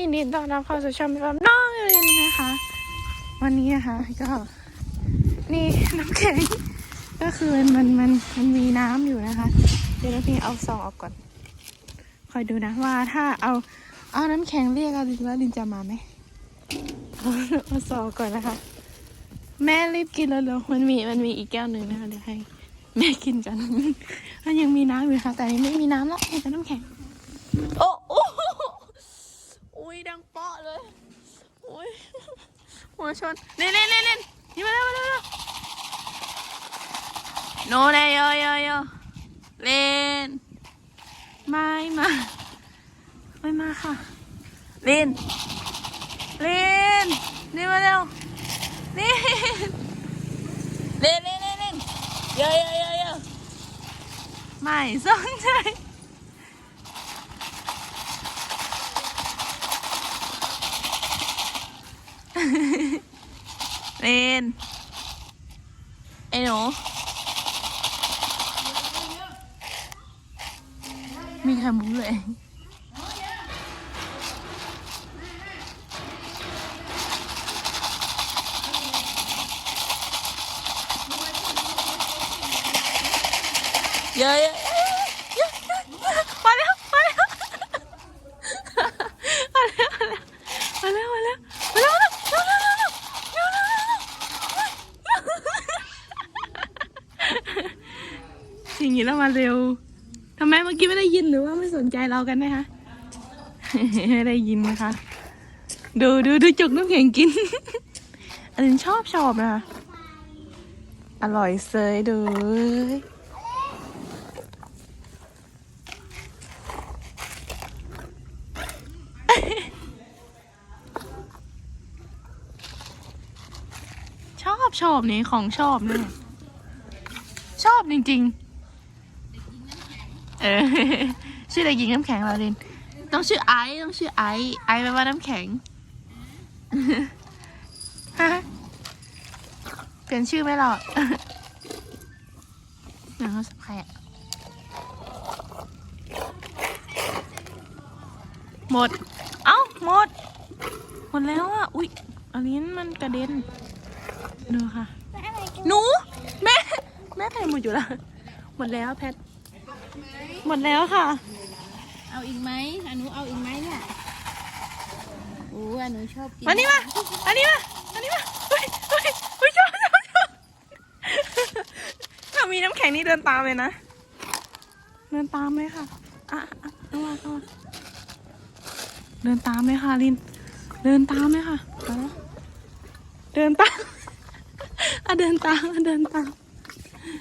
ยินดีต้อนรับเข้าสู่ช่องแบบน้องเรียนะคะ วันนี้นะคะก็ นี่น้ำแข็งก็คือมันมันมันมีน้ำอยู่นะคะ เดี๋ยวพี่เอาซองออกก่อน คอยดูนะว่าถ้าเอาเอาน้ำแข็งเรียกเอาลินว่าลินจะมาไหมเอาเอาซองก่อนนะคะ แม่รีบกินแล้วเร็วมันมีมันมีอีกแก้วหนึ่งนะคะเดี๋ยวให้แม่กินกันมันยังมีน้ำอยู่ค่ะ แต่อันนี้ไม่มีน้ำแล้วมีแต่น้ำแข็งโอ้ ดังเปาะเลย โอ้ยหัวชนเล่นเล่นเล่นเล่นนี่มาเร็วมาเร็วมาเร็วโนเนยโยโยโยเล่นไม่มาไม่มาค่ะเล่นเล่นนี่มาเร็วเล่นเล่นเล่นเล่นเล่นโยโยโยโยไม่สนใจ lên. Ê nổ Mình làm bú lệ Yeah, yeah. อย่างนี้เรามาเร็วทำไมเมื่อกี้ไม่ได้ยินหรือว่าไม่สนใจเรากันนะคะไม่ได้ยินนะคะ ดูดูดูจุกน้ำแข็งกิน อันนี้ชอบชอบนะคะอร่อยเซยดูชอบชอบนี่ของชอบเนี่ยชอบจริง ๆ เออชื่อเด็กหญิงน้ำแข็งเราเรนต้องชื่อไอซ์ต้องชื่อไอซ์ไอซ์แปลว่าน้ำแข็งฮะเปลี่ยนชื่อไหมเราหนังเขาสับใครอะหมด เอ้า หมด หมดแล้วอะ อุ๊ย อันนี้มันกระเด็นดูค่ะ หนู แม่ แม่ไปหมดอยู่ล้วหมดแล้วแพท หมดแล้วค่ะ เอาอีกไหมอนุเอาอีกไหมเนี่ยโอ้อนุชอบกินมานี่มาอันนี้มาอันนี้มาเฮ้ยเฮ้ยเฮ้ยชอบชอบชอบถ้ามีน้ำแข็งนี่เดินตามเลยนะ เดินตามเลยค่ะอะอะเอามาเอามาเดินตามเลยค่ะลิน เดินตามเลยค่ะเอาละเดินตาม อะเดินตามอะเดินตาม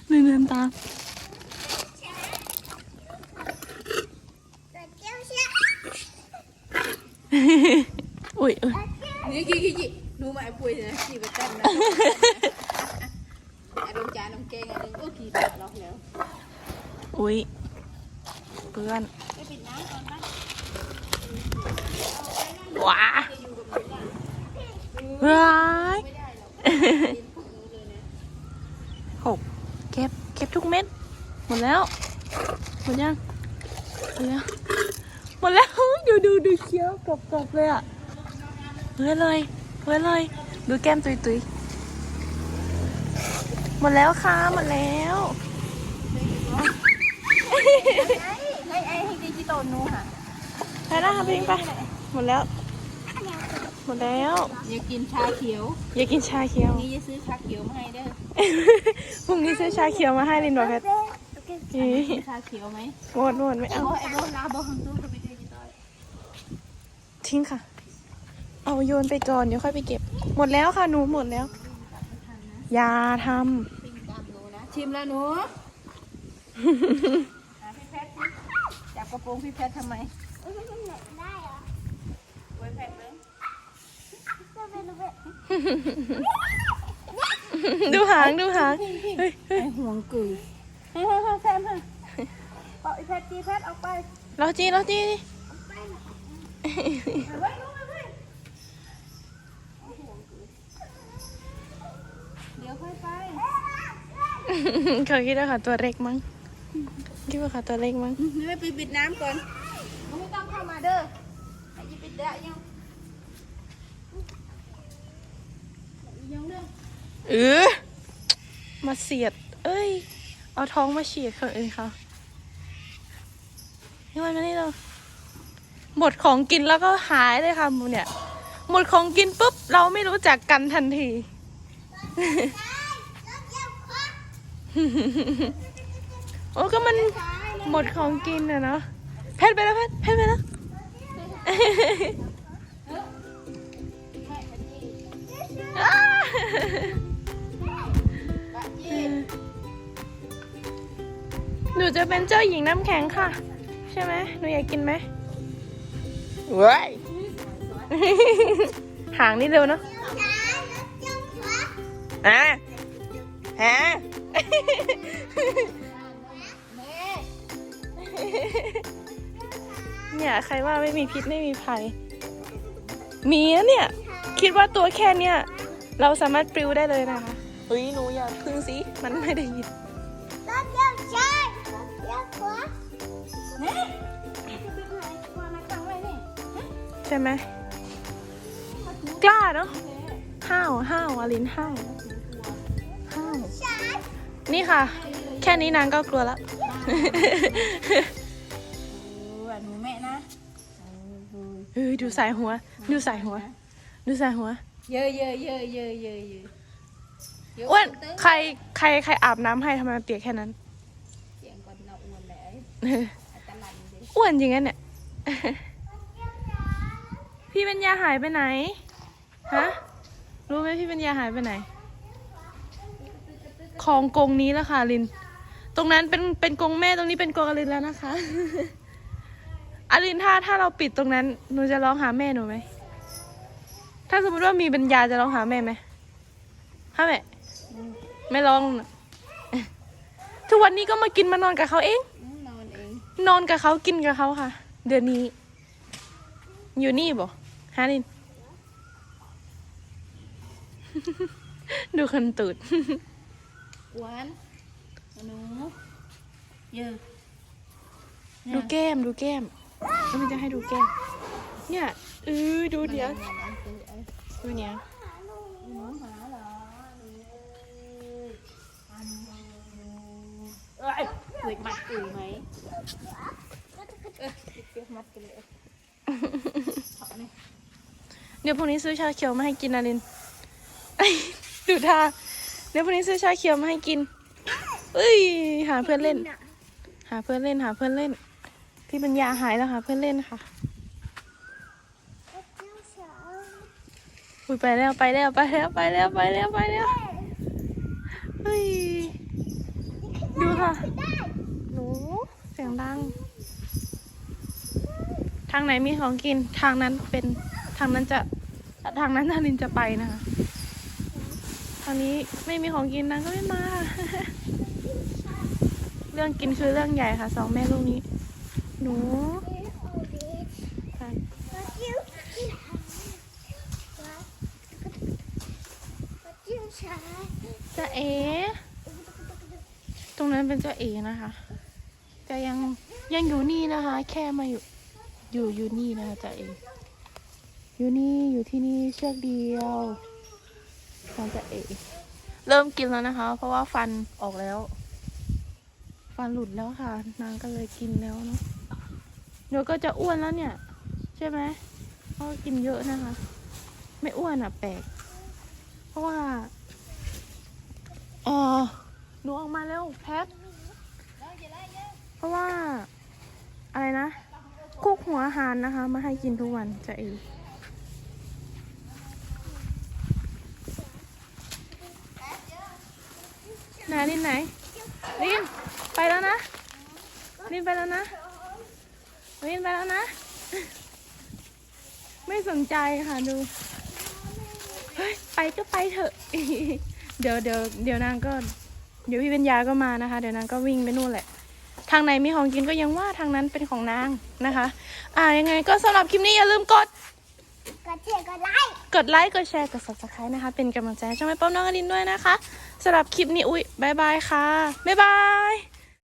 เดินเดินตาม อุ้ยอุ้ยนี่กี่กี่กี่หนูมาไอ้ปุ้ยนะขี่ไปเต้นนะไอ้ดงจาน้องเก่งอันนึงก็ขี่ไปล็อกแล้ว อุ้ยเพื่อนไปปิดน้ำก่อนปะว้าว้ายหกเก็บเก็บทุกเม็ด หมดแล้ว หมดยัง หมดแล้ว หมดแล้ว ดูดูดูเคี้ยวกรอบกรอบเลยอะเพื่อเลยเพื่อเลย ดูแก้มตุยตุยหมดแล้วค่ะหมดแล้วไอ้ไอ้ไอ้ให้ดิจิตอลนูค่ะไปนะค่ะพิงไปหมดแล้ว หมดแล้ว อย่ากินชาเขียวอยากกินชาเขียวนี่จะซื้อชาเขียวมาให้เด้อพรุ่งนี้ซื้อชาเขียวมาให้ลินบอกแพทนี่ซื้อชาเขียวไหมหมดหมดไม่เอาโอ้ไอ้โบลาโบฮังตู้กับดิจิตอล ทิ้งค่ะ เอาโยนไปก่อนเดี๋ยวค่อยไปเก็บ หมดแล้วค่ะหนูหมดแล้วอย่าทปิ้งตามหนูนะชิมแล้วหนูหาพี่แพทย์สิจับกระโปรงพี่แพทย์ทำไมไว้แพทย์เบิ้งำดูหางดูหางเฮ้ยเฮ้ยไอ้ห่วงกุยเฮ้ยเฮ้ยเฮ้ยแซมเฮ้ยเอาไอ้แพทย์ตีแพทย์ออกไป เราจีเราจี เฮ้ยลูกเฮ้ยเดี๋ยวค่อยไปเขาคิดว่าเขาตัวเล็กมั้งคิดว่าเขาตัวเล็กมั้งไม่ไปปิดน้ำก่อนไม่ต้องเข้ามาเด้อไอ้ยิบไป đã nhau nhau đâu เออมาเสียด เอ้ย เอาท้องมาเฉียดคนอื่นเขานี่วันมานี่เรา หมดของกินแล้วก็หายเลยค่ะมูเนี่ย หมดของกินปุ๊บ เราไม่รู้จักกันทันที โอ้ก็มันหมดของกินอะเนาะเพชรไปแล้วเพชรเพชรไปแล้วหนูจะเป็นเจ้าหญิงน้ำแข็งค่ะ ใช่ไหมหนูอยากกินไหม เว้ยหางนี่เร็วเนาะอะฮะเนี่ยใครว่าไม่มีพิษไม่มีภัย มีนะเนี่ย คิดว่าตัวแค่เนี้ยเราสามารถปลิวได้เลยนะคะเฮ้ยหนูอย่าพึ่งสิ มันไม่ได้ยิน ใช่ไหมกล้าเนาะห้าวห้าวอลินห้าวห้าวนี่ค่ะ แค่นี้นางก็กลัวแล้ว ừ anh mẹ na เฮ้ยดูสายหัว ดูสายหัว ดูสายหัว dơ dơ dơ dơ dơ dơ อ้วนใครใครใครอาบน้ำให้ทำไมมันเปียกแค่นั้น chuyện còn nậu nguồn lẽ เออ ta lành đi อ้วนจริงงั้นเนี่ย พี่ปัญญาหายไปไหน ฮะ รู้ไหมพี่ปัญญาหายไปไหน ของกรงนี้แล้วค่ะลิน ตรงนั้นเป็นเป็นกรงแม่ตรงนี้เป็นกรงอลินแล้วนะคะอลินถ้าถ้าเราปิดตรงนั้นหนูจะร้องหาแม่หนูไหม ถ้าสมมติว่ามีปัญญาจะร้องหาแม่ไหมฮะแม่ ไม่ร้องน่ะทุกวันนี้ก็มากินมานอนกับเขาเอง Ừ, non eng นอนกับเขากินกับเขาค่ะ เดือนนี้ อยู่นี่บ่ ฮาริน ดูคันตูด quán nó dơ ดูแก้มดูแก้มแล้วมันจะให้ดูแก้ม เนี่ยเออดูเดี๋ยวดูเนี้ย ơi cười mặt cười mấy ơ cái mặt cái lệ họ này เดี๋ย เดี๋ยวพรุ่งนี้ซื้อชาเขียวมาให้กินนะลินดูท่าเดี๋ยวพรุ่งนี้ซื้อชาเขียวมาให้กินเอ้ย หาเพื่อนเล่น หาเพื่อนเล่น หาเพื่อนเล่น พี่ปัญญาหายแล้วหาเพื่อนเล่นค่ะอุ้ยไปแล้วไปแล้วไปแล้วไปแล้วไปแล้วไปแล้วเฮ้ยดูค่ะหนูเสียงดัง ทางไหนมีของกินทางนั้นเป็น ทางนั้นจะทางนั้นนารินจะไปนะคะทางนี้ไม่มีของกินนางก็ไม่มา เรื่องกินคือเรื่องใหญ่ค่ะสองแม่ลูกนี้ หนูจะเอ ตรงนั้นเป็นเจ้าเอนะคะแต่ยังยังอยู่นี่นะคะ แค่มาอยู่อยู่อยู่นี่นะคะเจ้าเอ อยู่นี่อยู่ที่นี่เชือกเดียวของเจ้าเอเริ่มกินแล้วนะคะ เพราะว่าฟันออกแล้ว ฟันหลุดแล้วค่ะ นางก็เลยกินแล้วเนาะเดี๋ยวก็จะอ้วนแล้วเนี่ย ใช่ไหมเพราะกินเยอะนะคะ ไม่อ้วนอะแปลก เพราะว่าอ๋อหนูออกมาแล้วแพทเพราะว่าอะไรนะคุกหัวอาหารนะคะ มาให้กินทุกวันจะเอง ไหนลินไหนลินไปแล้วนะลินไปแล้วนะลินไปแล้วนะ ไม่สนใจค่ะดูเฮ้ยไปก็ไปเถอะเดี๋ยวเดี๋ยวเดี๋ยวนางก็เดี๋ยวพี่ปัญญาก็มานะคะ เดี๋ยวนางก็วิ่งไปนู่นแหละ ทางไหนมีของกินก็ยังว่าทางนั้นเป็นของนางนะคะ อ่ายังไงก็สำหรับคลิปนี้อย่าลืมกด กดแชร์กดไลค์กดไลค์กดแชร์กด subscribe นะคะ เป็นกำลังใจให้ช่องแม่ป้อมน้องอลินด้วยนะคะสำหรับคลิปนี้อุ้ยบายบายค่ะ บ๊ายบาย